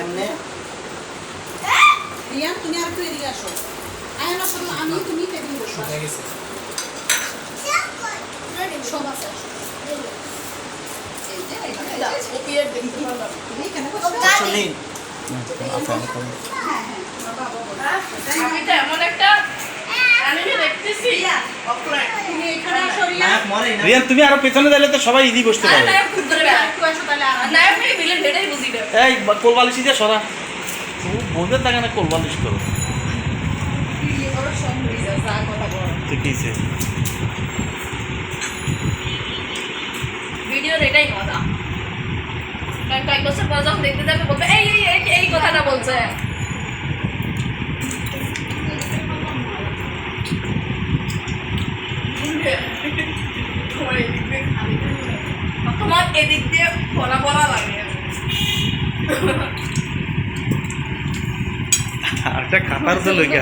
এমনি? রিয়ান তুমি আর একটু এদিকে আসো। আয়ান আসো আমি তুমি টেবিল বসো। হয়ে সব আছে না, না। তুমি না। আরও পেছনে দিলে তো সবাই ইদি বসতে আর এই কোলবালিশি দিয়ে সরা। থাকে না কোলবালিশ করো। কথা। এটাই যাবে, বলবে এই এই এই কথাটা বলছে। তোমার এদিক দিয়ে পড়া পড়া একটা খাতার তো লইকে